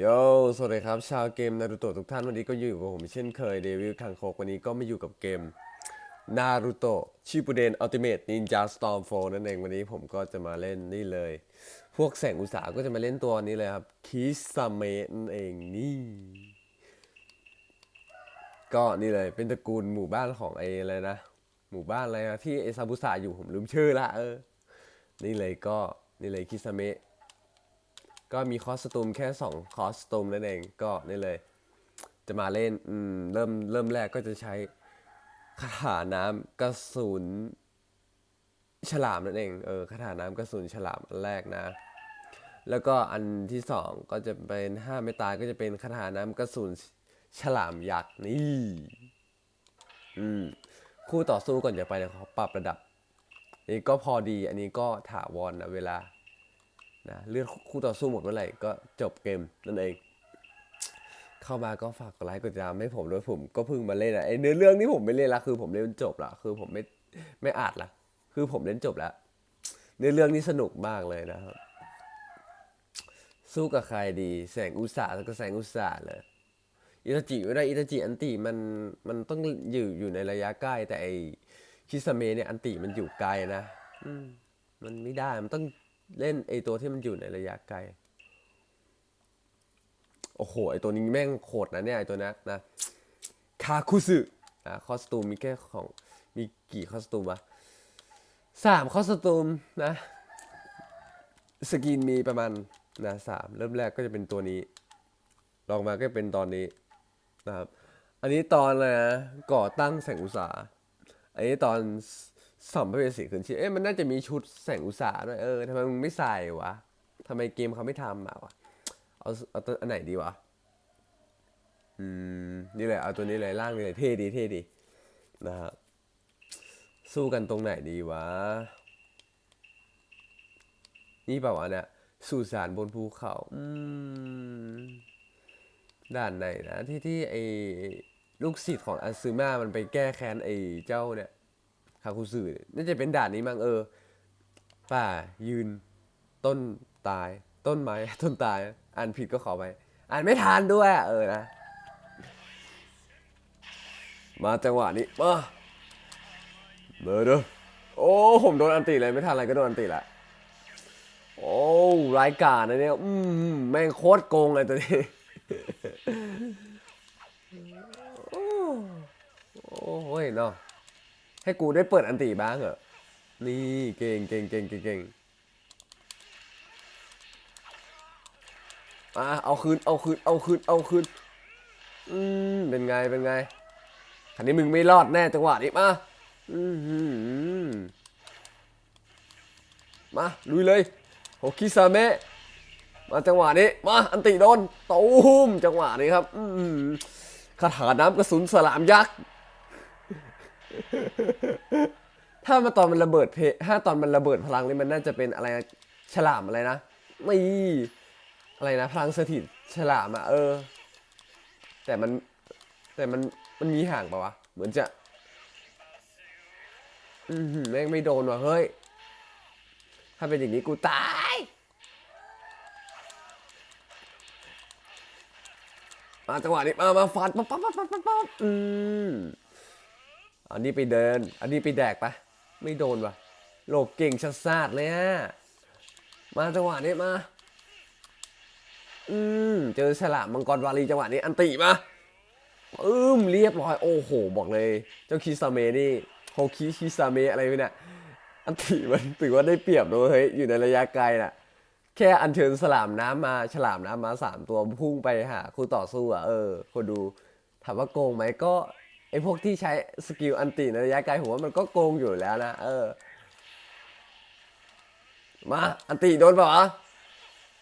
โย สวัสดีครับ ชาวเกมนารูโตะทุกท่านวันนี้ก็อยู่กับผมเช่นเคยเดวิลคังโคกวันนี้ก็มาอยู่กับเกมนารูโตะชิปุเดนอัลติเม e นินจาสตอร์มโฟนั่นเองวันนี้ผมก็จะมาเล่นนี่เลย พวกแสงอุตสาหก็จะมาเล่นตัวนี้เลยครับคิสเมะนั่นเองนี่ ก็นี่เลยเป็นตระกูลหมู่บ้านของไอ้อะไรนะ หมู่บ้านอะไรนะที่ไอซาบุสะอยู่ผมลืมชื่อละเออนี่เลยก็นี่เลยคิสเมะ ก็มีคอสตูมแค่2คอสตูมนั่นเองก็นี่เลย จะมาเล่นเริ่มเริ่มแรกก็จะใช้คาถาน้ำกระสุนฉลามนั่นเองเออคาถาน้ำกระสุนฉลามอันแรกนะ แล้วก็อันที่สองก็จะเป็นห้าไม่ตายก็จะเป็นคาถาน้ำกระสุนฉลามยักษ์นี่อืมคู่ต่อสู้ก่อนจะไปเดี๋ยเขาปรับระดับนี่ก็พอดีอันนี้ก็ถาวรนะเวลา นะเลือดคู่ต่อสู้หมดเมื่อไหร่ก็จบเกมนั่นเอง เข้ามาก็ฝากกดไลค์กดติดตามให้ผมด้วยผมก็เพิ่งมาเล่นอะไอเนื้อเรื่องนี้ผมไม่เล่นละคือผมเล่นจบละคือผมไม่ไม่อาจละคือผมเล่นจบแล้วเนื้อเรื่องนี้สนุกมากเลยนะครับ สู้กับใครดี แสงอุตสาหแล้วก็แสงอุตสาหเลยอิตาจิไม่ได้อิตาจิอันติมันมันต้องอยู่อยู่ในระยะใกล้แต่ไอคิสเมเนี่ยอันติมันอยู่ไกลนะอืมมันไม่ได้มันต้อง เล่นไอตัวที่มันอยู่ในระยะไกล โอ้โห ไอตัวนี้แม่งโคตรนะเนี่ยไอตัวนั้นนะ คาคุสึอะคอสตูมมีแค่ของ มีกี่คอสตูมวะสามคอสตูมนะ สกินมีประมาณนะสามเริ่มแรกก็จะเป็นตัวนี้ ลองมาก็เป็นตอนนี้นะครับ อันนี้ตอนอะไรนะ ก่อตั้งแสงอุตสาหอันนี้ตอน สัมภเวสีคืนชีพเอ๊ะมันน่าจะมีชุดแสงอุตสาหด้วยเออทำไมมึงไม่ใส่วะทำไมเกมเขาไม่ทำมาวะเอาเอาตัวอันไหนดีวะอืมนี่เลยเอาตัวนี้เลยล่างนี่เลยเท่ดีเท่ดีนะฮะสู้กันตรงไหนดีวะ นี่เปล่าวะเนี่ยสุสานบนภูเขาอืมด่านไหนนะที่ที่ไอลูกศิษย์ของอาซึมามันไปแก้แค้นไอเจ้าเนี่ย คาคุสึเนี่ยน่าจะเป็นด่านนี้มั้งเออ ป่ายืน ต้นตาย ต้นไม้ต้นตาย อ่านผิดก็ขอไป อ่านไม่ทันด้วยอะเออนะ มาจังหวะนี้มาเบอร์เด้อโอ้ ผมโดนอันติเลยไม่ทันอะไรก็โดนอันติละโอ้รายการนะเนี่ยอืมแม่งโคตรโกงเลยตัวนี้โอ้โอ้ยเนาะ ให้กูได้เปิดอันติบ้างเหรอ นี่เก่งเก่งเก่งเก่งเก่งอะเอาคืนเอาคืนเอาคืนเอาคืนอืมเป็นไงเป็นไงคันนี้มึงไม่รอดแน่จังหวะนี้มาอือหือมาลุยเลยโฮคิซาเมะมาจังหวะนี้มาอันติโดนตูมจังหวะนี้ครับ อืมคาถาน้ำกระสุนสลามยักษ์ ถ้ามาตอนมันระเบิดเพถ้าตอนมันระเบิดพลังนี่มันน่าจะเป็นอะไรฉลามอะไรนะไม่อะไรนะพลังสถิตฉลามอะเออ แต่มันแต่มันมันมีห่างปะวะ เหมือนจะ อือหือแม่งไม่โดนว่ะเฮ้ย ถ้าเป็นอย่างนี้กูตายมาจังหวะนี้มามาฟันปั๊บปั๊บปั๊บปั๊บปั๊บปั๊บอืม อันนี้ไปเดิน อันนี้ไปแดกปะไม่โดนวะโลกเก่งชัดซาดเลยอะมาจังหวะนี้มา อืม เจอฉลามมังกรวาลีจังหวะนี้ อันติมาอืมเรียบร้อย โอ้โห บอกเลย เจ้าคิซาเมนี่โฮคิคิซาเมะอะไรไปเนี่ยอันติมันถือว่าได้เปรียบด้วยเฮ้ย อยู่ในระยะไกลน่ะ แค่อัญเชิญฉลามน้ำมา ฉลามน้ำมาสามตัวพุ่งไปหาคู่ต่อสู้อะ เออ คนดู ถามว่าโกงไหมก็ ไอพวกที่ใช้สกิลอันติในระยะไกลผมว่ามันก็โกงอยู่แล้วนะ เออ มา อันติโดนปล่าวะ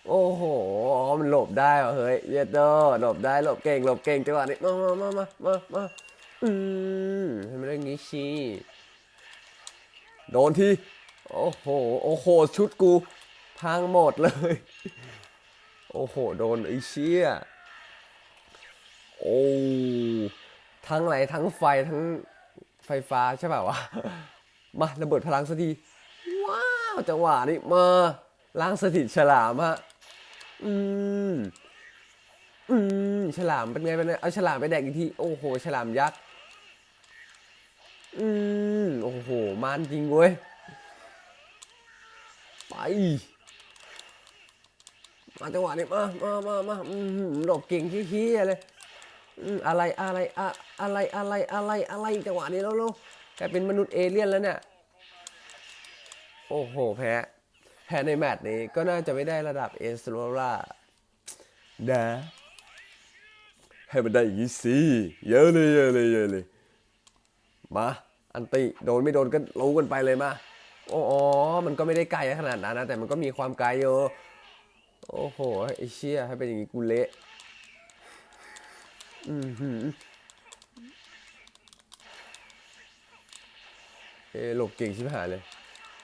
โอ้โห มันหลบได้เหรอเฮ้ยเยดโดหลบได้หลบเก่งหลบเก่งจังหวะนี้ มามามามามามาอืมทำไมได้งี้ชีโดนทีโอ้โห โอ้โห ชุดกูพังหมดเลย โอ้โห โดนไอ้เชี่ยโอ้ ทั้งอะไรทั้งไฟทั้งไฟฟ้าใช่ป่าวะ มาระเบิดพลังสักที ว้าว จังหวะนี้มาล้างสถิตฉลามฮะ อืม อืม ฉลามเป็นไงเป็นไง เอาฉลามไปแดกอีกที โอ้โห ฉลามยักษ์ อืม โอ้โหมานจริงเว้ย ไป มาจังหวะนี้มา มามามาหลบเก่งขี้ๆเลย อะไรอะไรอะอะไรอะไรอะไรอะไรจังหวะนี้แล้วลูกกลายเป็นมนุษย์เอเลี่ยนแล้วเนี่ย โอ้โห แพ้ แพ้ในแมตช์นี้ก็น่าจะไม่ได้ระดับเอสโรรานะให้มันได้อย่างนี้สิเยอะเลยเยอะเลยเยอะเลย มา อันติโดนไม่โดนก็รู้กันไปเลยมาโอ้อมันก็ไม่ได้ไกลขนาดนั้นนะ แต่มันก็มีความไกลอยู่โอ้โหไอเชี่ยให้เป็นอย่างนี้กูเละ อือหือเอะหลบเก่งชิบหายเลย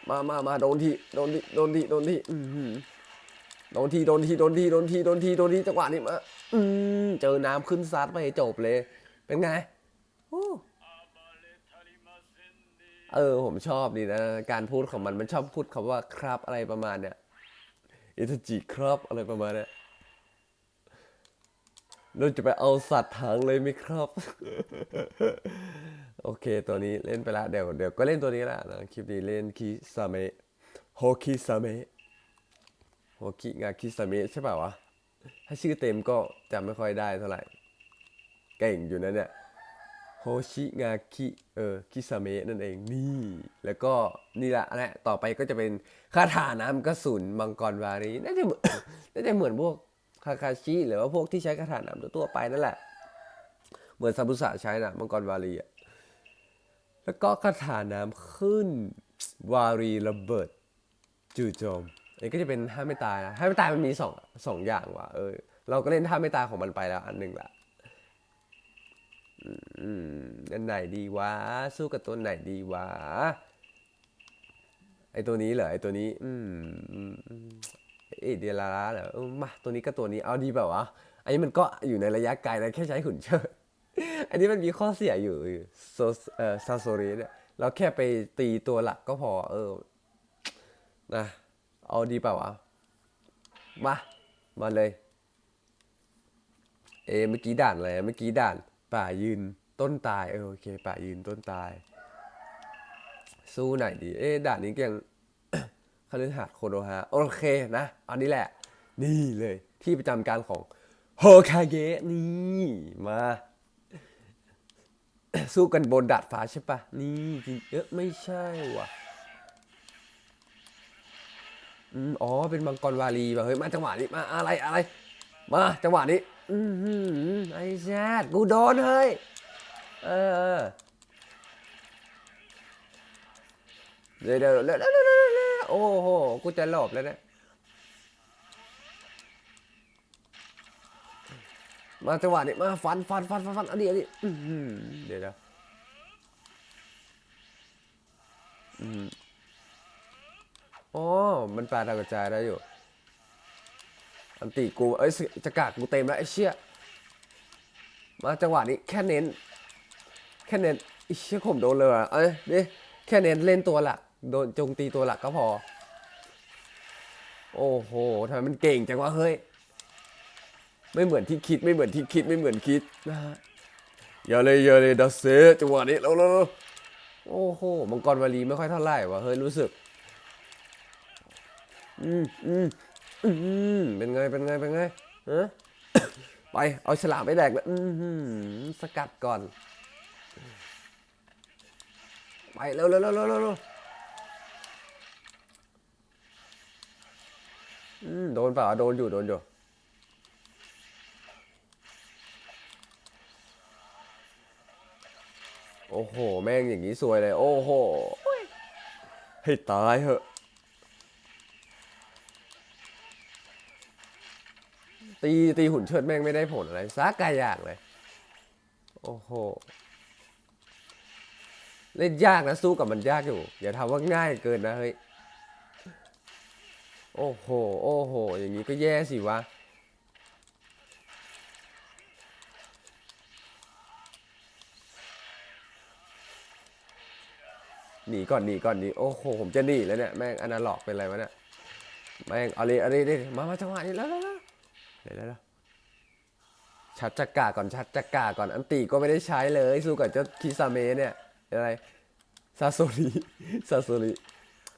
มามามาโดนทีโดนทีโดนทีโดนทีอือหือโดนทีโดนทีโดนทีโดนทีโดนทีโดนทีจังหวะนี้มาอืมเจอน้ำขึ้นซัดไปจบเลย เป็นไงโอ้เออ ผมชอบดีนะ การพูดของมันมันชอบพูดคำว่าครับอะไรประมาณเนี้ยอิทจิครับอะไรประมาณเนี้ย เราจะไปเอาสัตว์ทางเลยไหมครับ โอเคตัวนี้เล่นไปละเดี๋ยวเดี๋ยวก็เล่นตัวนี้ละนะคลิปนี้เล่นคิซาเมะโฮคิซาเมะโฮคิงาคิสามิใช่ป่าวะถ้าชื่อเต็มก็จำไม่ค่อยได้เท่าไหร่ เก่งอยู่นะเนี่ยโฮชิงาคิเออคิสามินั่นเองนี่ แล้วก็นี่แหละนะต่อไปก็จะเป็นคาถาน้ำกระสุนมังกรวารีน่าจะเหมือนน่าจะเหมือนพวก คาคาชิ หรือว่าพวกที่ใช้คาถาน้ำตัวไปนั่นแหละ เหมือนซาบุสะใช้นะมังกรวารีอะแล้วก็คาถาน้ำขึ้น วารีระเบิดจู่โจมอันนี้ก็จะเป็นท่าไม่ตายนะท่าไม่ตายมันมีสองสองอย่างว่ะเออเราก็เล่นท่าไม่ตายของมันไปแล้วอันหนึ่งละอืมอันไหนดีวะ สู้กับตัวไหนดีวะ ไอตัวนี้เหรอไอตัวนี้ อืม เอเดียลาลาเหรอมาตัวนี้ก็ตัวนี้เอาดีแบบวะอันนี้มันก็อยู่ในระยะไกลนะแค่ใช้หุ่นเชิดอันนี้มันมีข้อเสียอยู่โซเอ่อซาโซริเนี่ยเราแค่ไปตีตัวหลักก็พอ เออนะเอาดีเปล่าวะมา มาเลย เอเมื่อกี้ด่านอะไรเมื่อกี้ด่าน ป่ายืนต้นตายเออโอเค ป่ายืนต้นตาย สู้ไหนดี เอ๊ด่านนี้ก็ยัง คฤหาสน์โคโนฮะโอเคนะ อันนี้แหละ นี่เลยที่ประจำการของโฮคาเกะนี่มา สู้กันบนดาดฟ้าใช่ปะนี่จริงเอ๊ะไม่ใช่ว่ะอืมอ๋อเป็นมังกรวาลีว่ะเฮ้ยมาจังหวะนี้มาอะไรอะไร มาจังหวะนี้ อือหือไอ้แซดกูโดนเฮ้ยเออเออเดี๋ยวเดี๋ยวเดี๋ยว โอ้โห กูจะหลบแล้วเนี่ยมาจังหวะนี้มาฟันฟันฟันฟันฟันอันนี้อันนี้เดี๋ยวเดี๋ยวอืมอ๋อมันปลาดาวกระจายได้อยู่ อันติกูเอ้ยจะกากกูเต็มแล้วไอ้เชี่ยมาจังหวะนี้แค่เน้น แค่เน้นไอ้เชี่ยผมโดนเลยอะเอ้ยดิแค่เน้นเล่นตัวหลัก โดนจงตีตัวหลักก็พอ โอ้โหทำไมมันเก่งจังวะเฮ้ย ไม่เหมือนที่คิดไม่เหมือนที่คิดไม่เหมือนคิดนะฮะอย่าเลยอย่าเลยดัสเซจังหวะนี้แล้วแล้วโอ้โหมังกรวาลีไม่ค่อยเท่าไหร่วะเฮ้ยรู้สึก อืมอืมอืมเป็นไงเป็นไงเป็นไงฮะไปเอาฉลามไปแดกเลยอืมสกัดก่อน ไปเร็วเร็วเร็วเร็วเร็วเร็ว อืมโดนเปล่าโดนอยู่โดนอยู่โอ้โห แม่งอย่างนี้สวยเลย โอ้โห ให้ตายเหอะ ตีตีหุ่นเชิดแม่งไม่ได้ผลอะไรสักกายอย่างเลย โอ้โห เล่นยากนะ สู้กับมันยากอยู่ อย่าทำว่าง่ายเกินนะเฮ้ย โอ้โห โอ้โห อย่างนี้ก็แย่สิวะ หนีก่อนหนีก่อนหนีโอ้โห ผมจะหนีแล้วเนี่ย แม่งอนาล็อกเป็นอะไรวะเนี่ย แม่งเอาเลยเอาเลยเอาเลยมา มาจังหวะนี้แล้วแล้วแล้วเดี๋ยวเดี๋ยวชัดจักกาก่อนชัดจักกาก่อน อันติก็ไม่ได้ใช้เลย สู้กับเจ้าคิซาเมะเนี่ย อะไรซาโซริซาโซริ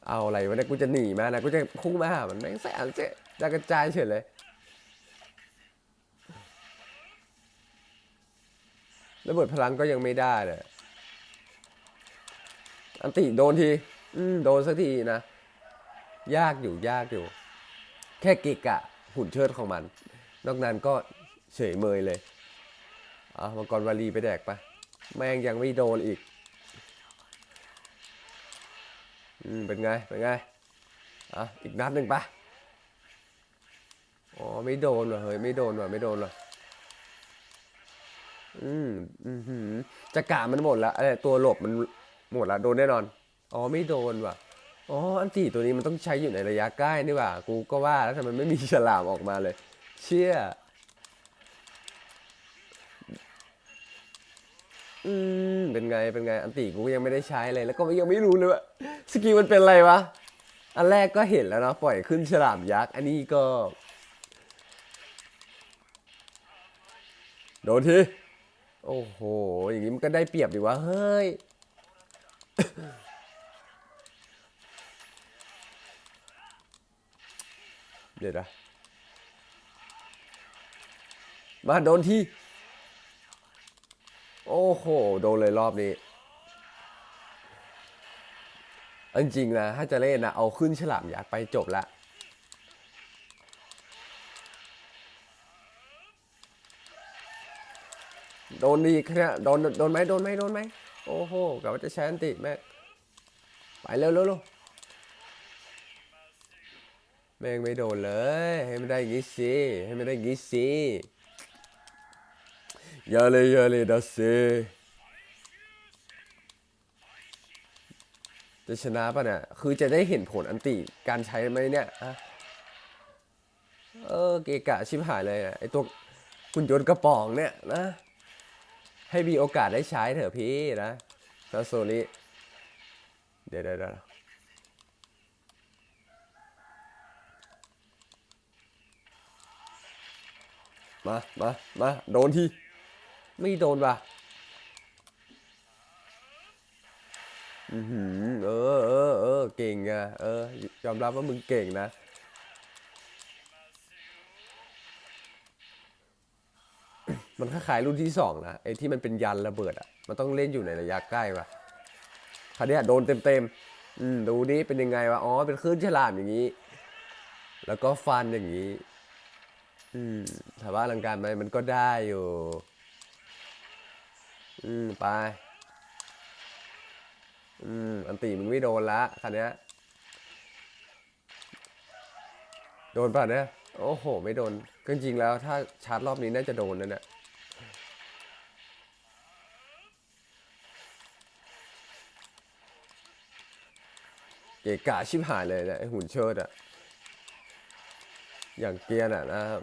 เอาอะไรวะเนี่ยกูจะหนีมานะกูจะพุ่งมาหามันแม่งแสนเจ๊จะกระจายเฉยเลย ระเบิดพลังก็ยังไม่ได้เลยอันติโดนทีอืมโดนสักทีนะ ยากอยู่ยากอยู่ แค่กิกอะหุ่นเชิดของมัน นอกนั้นก็เฉยเมยเลยอะมังกรวาลีไปแดกปะแม่งยังไม่โดนอีก อืมเป็นไง เป็นไง อะ อีกนัดหนึ่งปะอ๋อ ไม่โดนว่ะเฮ้ย ไม่โดนว่ะ ไม่โดนว่ะ อืม อืมหืมจะกะมันหมดละอะไอ้ตัวหลบมันหมดละโดนแน่นอน อ๋อ ไม่โดนว่ะ อ๋อ อันตีตัวนี้มันต้องใช้อยู่ในระยะใกล้นี่หว่า กูก็ว่าแล้วทำไมไม่มีฉลามออกมาเลย เชี่ย อืมเป็นไงเป็นไงอันตีกูก็ยังไม่ได้ใช้เลยแล้วก็ยังไม่รู้เลยว่าสกิลมันเป็นอะไรวะอันแรกก็เห็นแล้วเนาะปล่อยขึ้นฉลามยักษ์อันนี้ก็ โดนทีโอ้โห อย่างนี้มันก็ได้เปรียบดีวะเฮ้ยเดี๋ยวนะมาโดนที่ โอ้โห โดนเลยรอบนี้เอาจริงนะ ถ้าจะเล่นนะ เอาขึ้นฉลามยักษ์ไปจบละโดนดีแค่นี้โดนโดนไหมโดนไหมโดนไหมโอ้โหกะว่าจะใช้อันติแม่ไปเร็วเร็วเร็วแม่งไม่โดนเลย ให้มันได้อย่างงี้สิให้มันได้อย่างงี้สิ อย่าเลยอย่าเลยดัสสิจะชนะป่ะเนี่ย คือจะได้เห็นผลอันติการใช้ไหมเนี่ยอะเออเกกะชิบหายเลยอะไอตัวคุณยนต์กระป๋องเนี่ยนะ ให้มีโอกาสได้ใช้เถอะพี่นะซาโซริเดี๋ยวเดี๋ยวมา มา มา โดนที่ ไม่โดนว่ะอือหือเออเออเออเก่งอะเออยอมรับว่ามึงเก่งนะมันคล้ายๆรุ่นที่สองนะไอ้ที่มันเป็นยันระเบิดอะมันต้องเล่นอยู่ในระยะใกล้ว่ะคราวเนี้โดนเต็มๆอืมดูดิเป็นยังไงวะอ๋อเป็นคลื่นฉลามอย่างนี้ แล้วก็ฟันอย่างนี้ อืมถามว่าอลังการไหมมันก็ได้อยู่ อืมไป อืม อันตีมึงไม่โดนละคันนี้โดนป่ะเนี่ย โอ้โห ไม่โดนก็จริงแล้วถ้าชาร์จรอบนี้น่าจะโดนนั่นแหละเกะกะชิบหายเลยเนี่ยไอหุ่นเชิดอะอย่างเกียร์นอะนะครับ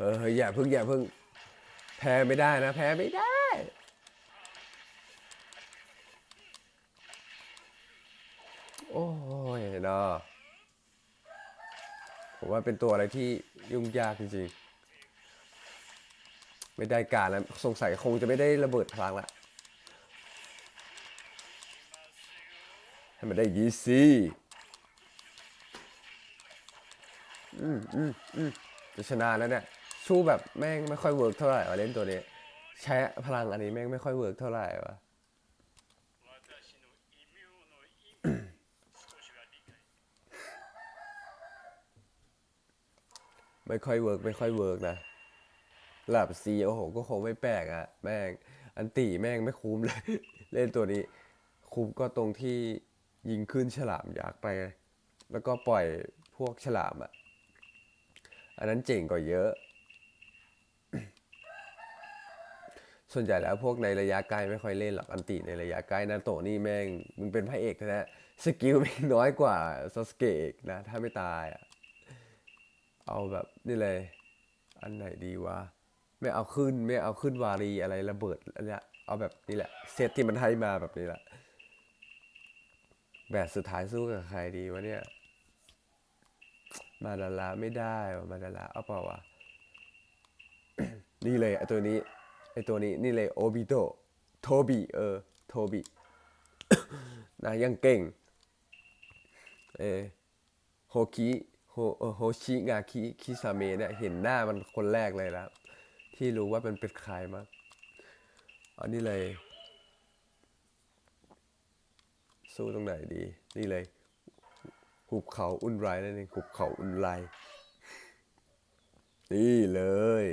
เฮ้ยอย่าพึ่งอย่าพึ่ง แพ้ไม่ได้นะ แพ้ไม่ได้ โอ้ยเนาะผมว่าเป็นตัวอะไรที่ยุ่งยากจริงๆ ไม่ได้การแล้วสงสัยคงจะไม่ได้ระเบิดพลังละให้มันได้ยีซีอืมอืมอืมจะชนะแล้วเนี่ย สู้แบบแม่งไม่ค่อยเวิร์กเท่าไหร่วะเล่นตัวนี้ ใช้พลังอันนี้แม่งไม่ค่อยเวิร์กเท่าไหร่วะไม่ค่อยเวิร์กไม่ค่อยเวิร์กนะหลับซีโอ้โหก็คงไม่แปลกอะแม่งอันตีแม่งไม่คุ้มเลย เล่นตัวนี้ คุ้มก็ตรงที่ยิงขึ้นฉลามยากไป แล้วก็ปล่อยพวกฉลามอะอันนั้นเจ๋งกว่าเยอะ ส่วนใหญ่แล้วพวกในระยะไกลไม่ค่อยเล่นหรอกอันติในระยะใกล้นาโตนี่แม่งมึงเป็นพระเอกแท้สกิลแม่งน้อยกว่าซาสเกะอีกนะ ถ้าไม่ตายอะเอาแบบนี่เลย อันไหนดีวะไม่เอาขึ้นไม่เอาขึ้นวารีอะไรระเบิดอันเนี้ยเอาแบบนี้แหละเซตที่มันให้มาแบบนี้แหละแบบสุดท้ายสู้กับใครดีวะเนี่ย มาดาราไม่ได้วะมาดาราเอาเปล่าวะนี่เลยตัวนี้ ไอตัวนี้นี่เลยโอบิโตโทบิเออโทบินะยังเก่งเออโฮคิโฮเอ่อโฮชิงาคิคิซาเมะเนี่ยเห็นหน้ามันคนแรกเลยแล้ว ที่รู้ว่ามันเป็นใครมาอันนี้เลย สู้ตรงไหนดี นี่เลยหุบเขาอุ่นไรนั่นเองหุบเขาอุ่นไรนี่เลย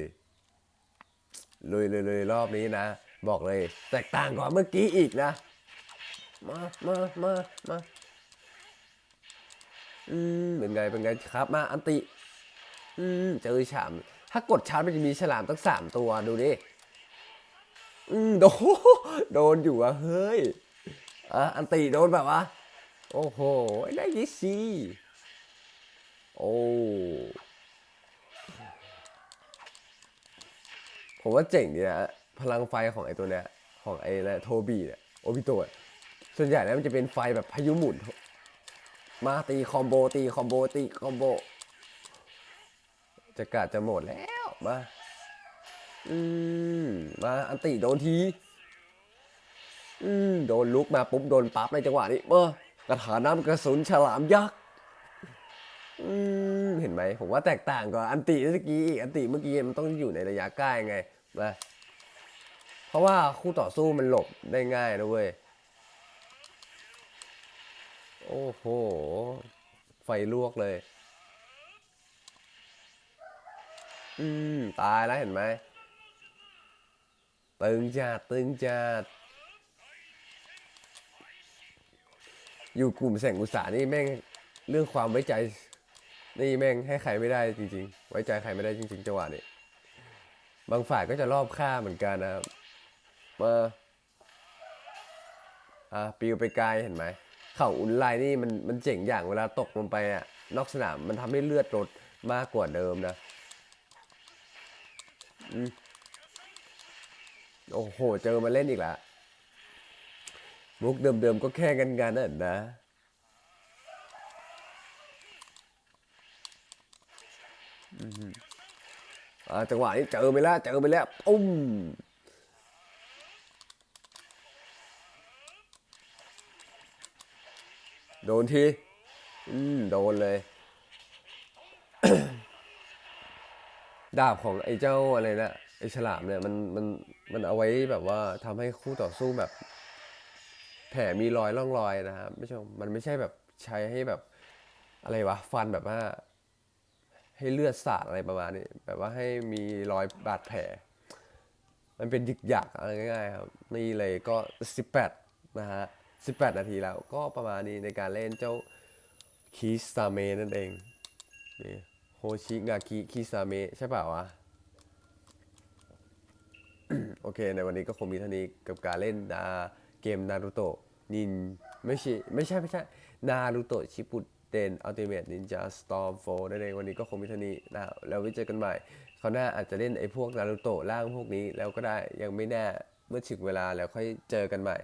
ลยเลยเลยรอบนี้นะ บอกเลย แตกต่างกว่าเมื่อกี้อีกนะ มามามามาอืมเป็นไงเป็นไงครับมาอันติ อืมเจอฉาม ถ้ากดชาร์จมันจะมีฉลามตั้งสามตัวดูดิอืมโดนโดนอยู่อะเฮ้ยอะอันติโดนแบบว่าโอ้โห ได้ยี่สิโอ้ ผมว่าเจ๋งดีนะพลังไฟของไอ้ตัวเนี้ยของไอ้นะโทบีเนี่ยโอบิโตะส่วนใหญ่แล้วมันจะเป็นไฟแบบพายุหมุน มาตีคอมโบตีคอมโบตีคอมโบจะกะจะหมดแล้วมา อืมมาอันติโดนที อืมโดนลุกมาปุ๊บโดนปั๊บในจังหวะนี้เออกระถาน้ำกระสุนฉลามยักษ์ อืมเห็นไหมผมว่าแตกต่างกว่าอันติเมื่อกี้อีกอันติเมื่อกี้มันต้องอยู่ในระยะใกล้ไงนะเพราะว่าคู่ต่อสู้มันหลบได้ง่ายนะเว้ยโอ้โห ไฟลวกเลย อืม ตายแล้วเห็นไหมตึงจัดตึงจัดอยู่กลุ่มแสงอุตสาหนี่แม่งเรื่องความไว้ใจ นี่แม่งให้ใครไม่ได้จริง ๆ ไว้ใจใครไม่ได้จริง ๆจังหวะนี้บางฝ่ายก็จะรอบฆ่าเหมือนกันนะครับมาอะปิวไปไกลเห็นไหมเข่าอุ่นไลน์นี่มันมันเจ๋งอย่างเวลาตกลงไปอะนอกสนามมันทำให้เลือดลดมากกว่าเดิมนะอืมโอ้โห เจอมาเล่นอีกแล้วมุกเดิมๆก็แค่กันกันน่ะนะ อ่า จังหวะนี้เจอไปแล้วเจอไปแล้วปุ้มโดนทีอืมโดนเลย ดาบของไอ้เจ้าอะไรนะไอ้ฉลามเนี่ยมันมันมันเอาไว้แบบว่าทำให้คู่ต่อสู้แบบ แผลมีรอยร่องรอยนะครับไม่ใช่มันไม่ใช่แบบใช้ให้แบบอะไรวะ ฟันแบบว่า ให้เลือดสาดอะไรประมาณนี้แบบว่าให้มีรอยบาดแผล มันเป็นหยึกหยักอะไรง่ายๆครับนี่เลยก็ 18 นะฮะ 18 นาทีแล้วก็ประมาณนี้ในการเล่นเจ้าคิซาเมนั่นเองนี่โฮชิงาคิคิซาเมใช่เปล่าวะโอเค ในวันนี้ก็คงมีเท่านี้กับการเล่นนาเกมนารูโตะนินไม่ใช่ไม่ใช่ไม่ใช่นารูโตะชิปุต นอัลติเมทนินจาสตอร์มโฟนั่นเองวันนี้ก็คงมีเท่านี้นะครับแล้วไว้เจอกันใหม่คราวหน้าอาจจะเล่นไอ้พวกนารูโตะล่างพวกนี้แล้วก็ได้ยังไม่แน่เมื่อถึงเวลาแล้วค่อยเจอกันใหม่